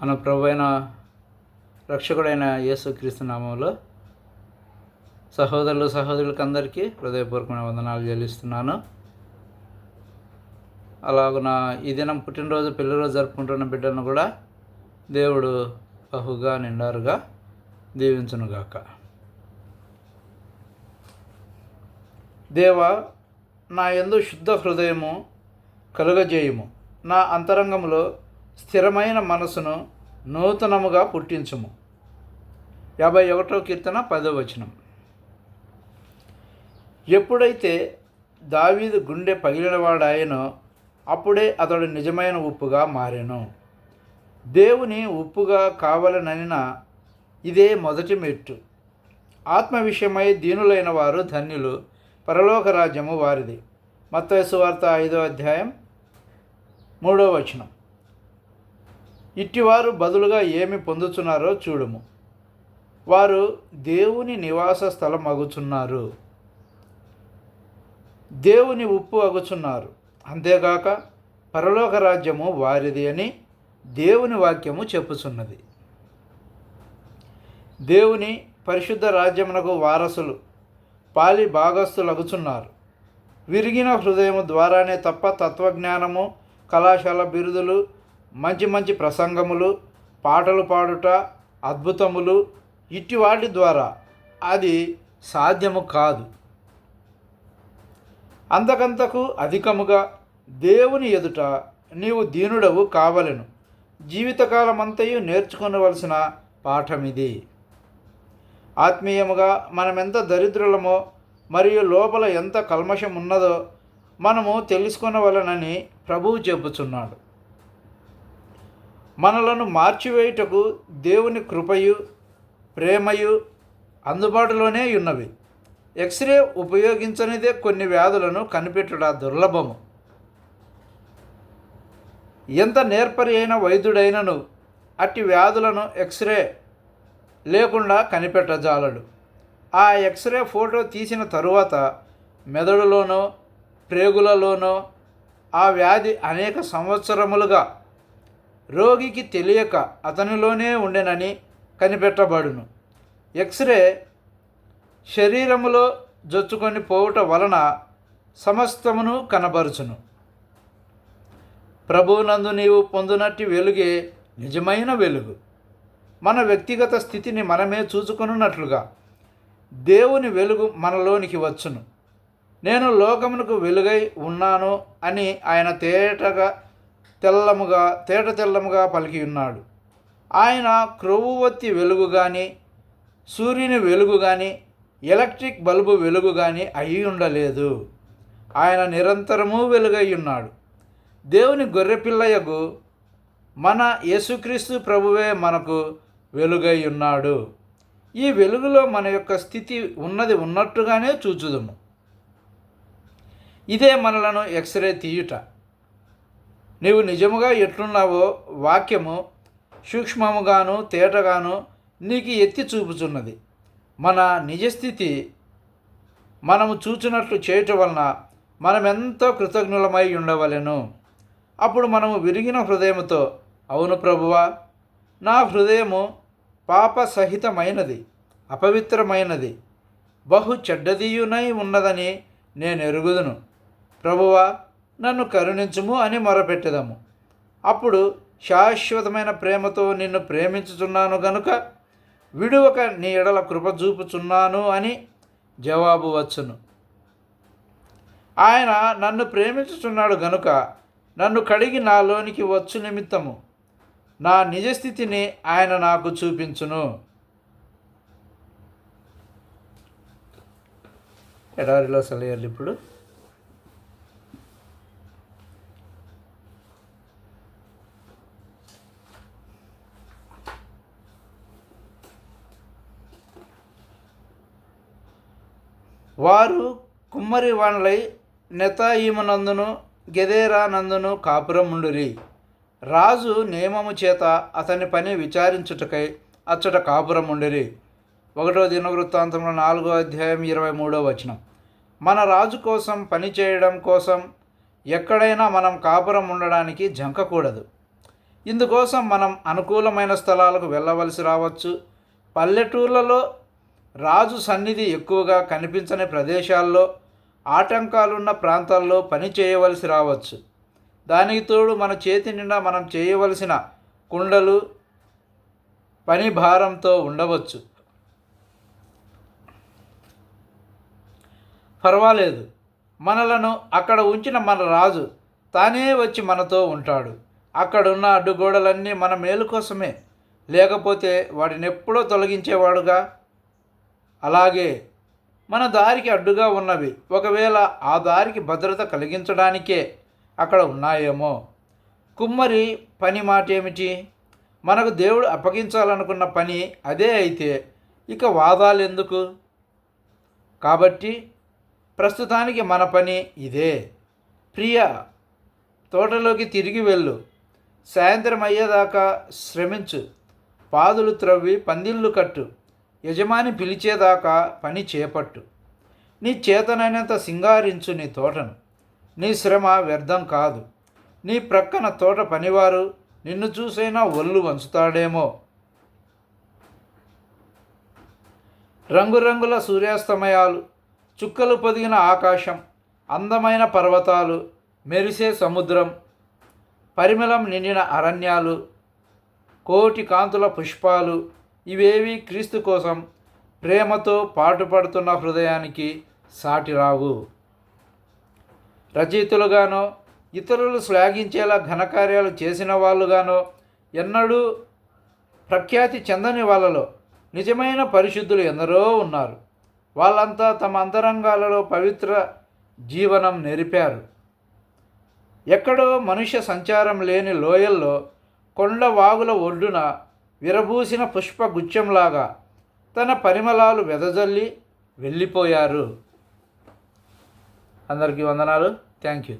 మన ప్రభు అయిన రక్షకుడైన యేసుక్రీస్తు నామంలో సహోదరులు సహోదరులకు అందరికీ హృదయపూర్వకమైన వందనాలు చెల్లిస్తున్నాను. అలాగున ఈ దినం పుట్టినరోజు పెళ్ళిరోజు జరుపుకుంటున్న బిడ్డలను కూడా దేవుడు బహుగా నిండారుగా దీవించునుగాక. దేవ నా ఎందు శుద్ధ హృదయము కలుగజేయుము. నా అంతరంగములో స్థిరమైన మనసును నూతనముగా పుట్టించుము. యాభై ఒకటో కీర్తన పదో వచనం. ఎప్పుడైతే దావీదు గుండె పగిలినవాడాయనో అప్పుడే అతడు నిజమైన ఉప్పుగా మారాను. దేవుని ఉప్పుగా కావాలననిన ఇదే మొదటి మెట్టు. ఆత్మ విషయమై దీనులైన వారు ధన్యులు పరలోక రాజ్యము వారిది. మత్తయసు వార్త ఐదో అధ్యాయం మూడో వచనం. ఇట్టివారు బదులుగా ఏమి పొందుతున్నారో చూడుము. వారు దేవుని నివాస స్థలం అగుచున్నారు. దేవుని ఉప్పు అగుచున్నారు. అంతేగాక పరలోక రాజ్యము వారిది అని దేవుని వాక్యము చెప్పుచున్నది. దేవుని పరిశుద్ధ రాజ్యమునకు వారసులు పాలి భాగస్థులగుచున్నారు విరిగిన హృదయము ద్వారానే తప్ప తత్వజ్ఞానము కళాశాల బిరుదులు మంచి మంచి ప్రసంగములు పాటలు పాడుట అద్భుతములు ఇట్టి వాటి ద్వారా అది సాధ్యము కాదు. అంతకంతకు అధికముగా దేవుని ఎదుట నీవు దీనుడవు కావలను. జీవితకాలమంతయు నేర్చుకునవలసిన పాఠమిది. ఆత్మీయముగా మనమెంత దరిద్రులమో మరియు లోపల ఎంత కల్మషం ఉన్నదో మనము తెలుసుకునవలనని ప్రభువు చెబుతున్నాడు మనలను మార్చివేయుటకు దేవుని కృపయు ప్రేమయు అందుబాటులోనే ఉన్నవి. ఎక్స్రే ఉపయోగించనిదే కొన్ని వ్యాధులను కనిపెట్టుట దుర్లభము. ఎంత నేర్పరి అయిన వైద్యుడైనను అట్టి వ్యాధులను ఎక్స్రే లేకుండా కనిపెట్టజాలడు. ఆ ఎక్స్రే ఫోటో తీసిన తరువాత మెదడులోనో ప్రేగులలోనో ఆ వ్యాధి అనేక సంవత్సరములుగా రోగికి తెలియక అతనిలోనే ఉండెనని కనిపెట్టబడును. ఎక్స్రే శరీరములో జొచ్చుకొని పోవుట వలన సమస్తమును కనబరుచును. ప్రభువునందు నీవు పొందునట్టి వెలుగే నిజమైన వెలుగు. మన వ్యక్తిగత స్థితిని మనమే చూచుకున్నట్లుగా దేవుని వెలుగు మనలోనికి వచ్చును. నేను లోకమునకు వెలుగై ఉన్నాను అని ఆయన తేటగా తెల్లముగా తేట తెల్లముగా పలికి ఉన్నాడు. ఆయన క్రొవ్వొత్తి వెలుగు కానీ సూర్యుని వెలుగు కానీ ఎలక్ట్రిక్ బల్బు వెలుగు కానీ అయి ఉండలేదు. ఆయన నిరంతరము వెలుగై ఉన్నాడు. దేవుని గొర్రెపిల్లయకు మన యేసుక్రీస్తు ప్రభువే మనకు వెలుగై ఉన్నాడు. ఈ వెలుగులో మన యొక్క స్థితి ఉన్నది ఉన్నట్టుగానే చూచుదము. ఇదే మనలను ఎక్స్రే తీయుట. నీవు నిజముగా ఎట్లున్నావో వాక్యము సూక్ష్మముగాను తేటగాను నీకు ఎత్తి చూపుచున్నది. మన నిజస్థితి మనము చూచినట్లు చేయటం వలన మనమెంతో కృతజ్ఞులమై ఉండవలెను. అప్పుడు మనము విరిగిన హృదయముతో అవును ప్రభువా నా హృదయము పాప సహితమైనది అపవిత్రమైనది బహు చెడ్డదీయునై ఉన్నదని నేను ఎరుగుదును ప్రభువా నన్ను కరుణించుము అని మొరపెట్టెదము. అప్పుడు శాశ్వతమైన ప్రేమతో నిన్ను ప్రేమించుచున్నాను గనుక విడువక నీ ఎడల కృప చూపుచున్నాను అని జవాబు వచ్చును. ఆయన నన్ను ప్రేమించుచున్నాడు గనుక నన్ను కడిగి నాలోనికి వచ్చు నిమిత్తము. నా నిజస్థితిని ఆయన నాకు చూపించును. ఎడారిలో సెలయర్లు ఇప్పుడు. వారు కుమ్మరి వాణలై నెతాయిమనందును గెదేరా నందును కాపురముండురి. రాజు నియమము చేత అతని పని విచారించుటకై అచ్చట కాపురముండిరి. ఒకటో దినవృత్తాంతంలో నాలుగో అధ్యాయం ఇరవై మూడో వచనం. మన రాజు కోసం పని చేయడం కోసం ఎక్కడైనా మనం కాపురం ఉండడానికి జంకకూడదు ఇందుకోసం మనం అనుకూలమైన స్థలాలకు వెళ్ళవలసి రావచ్చు. పల్లెటూర్లలో రాజు సన్నిధి ఎక్కువగా కనిపించని ప్రదేశాల్లో ఆటంకాలున్న ప్రాంతాల్లో పని చేయవలసి రావచ్చు. దానికి తోడు మన చేతి నిండా మనం చేయవలసిన కుండలు పని భారంతో ఉండవచ్చు. పర్వాలేదు. మనలను అక్కడ ఉంచిన మన రాజు తానే వచ్చి మనతో ఉంటాడు. అక్కడున్న అడ్డుగోడలన్నీ మన మేలు కోసమే. లేకపోతే వాటిని ఎప్పుడో తొలగించేవాడుగా అలాగే మన దారికి అడ్డుగా ఉన్నవి. ఒకవేళ ఆ దారికి భద్రత కలిగించడానికే అక్కడ ఉన్నాయేమో. కుమ్మరి పని మాట ఏమిటి మనకు దేవుడు అప్పగించాలనుకున్న పని అదే అయితే ఇక వాదాలు ఎందుకు కాబట్టి ప్రస్తుతానికి మన పని ఇదే. ప్రియ తోటలోకి తిరిగి వెళ్ళు. సాయంత్రం అయ్యేదాకా శ్రమించు. పాదులు త్రవ్వి పందిళ్ళు కట్టు. యజమాని పిలిచేదాకా పని చేపట్టు. నీ చేతనైనంత సింగారించు నీ తోటను. నీ శ్రమ వ్యర్థం కాదు. నీ ప్రక్కన తోట పనివారు నిన్ను చూసైనా ఒళ్ళు వంచుతాడేమో. రంగురంగుల సూర్యాస్తమయాలు చుక్కలు పొదిగిన ఆకాశం అందమైన పర్వతాలు మెరిసే సముద్రం పరిమళం నిండిన అరణ్యాలు కోటి కాంతుల పుష్పాలు ఇవేవి క్రీస్తు కోసం ప్రేమతో పాటుపడుతున్న హృదయానికి సాటిరావు రచయితలుగానో ఇతరులు శ్లాఘించేలా ఘనకార్యాలు చేసిన వాళ్ళుగానో ఎన్నడూ ప్రఖ్యాతి చెందని వాళ్ళలో నిజమైన పరిశుద్ధులు ఎందరో ఉన్నారు. వాళ్ళంతా తమ అంతరంగాలలో పవిత్ర జీవనం నెరిపారు. ఎక్కడో మనుష్య సంచారం లేని లోయల్లో కొండ వాగుల ఒడ్డున విరబూసిన పుష్పగుచ్చంలాగా తన పరిమళాలు వెదజల్లి వెళ్ళిపోయారు. అందరికీ వందనాలు. Thank you.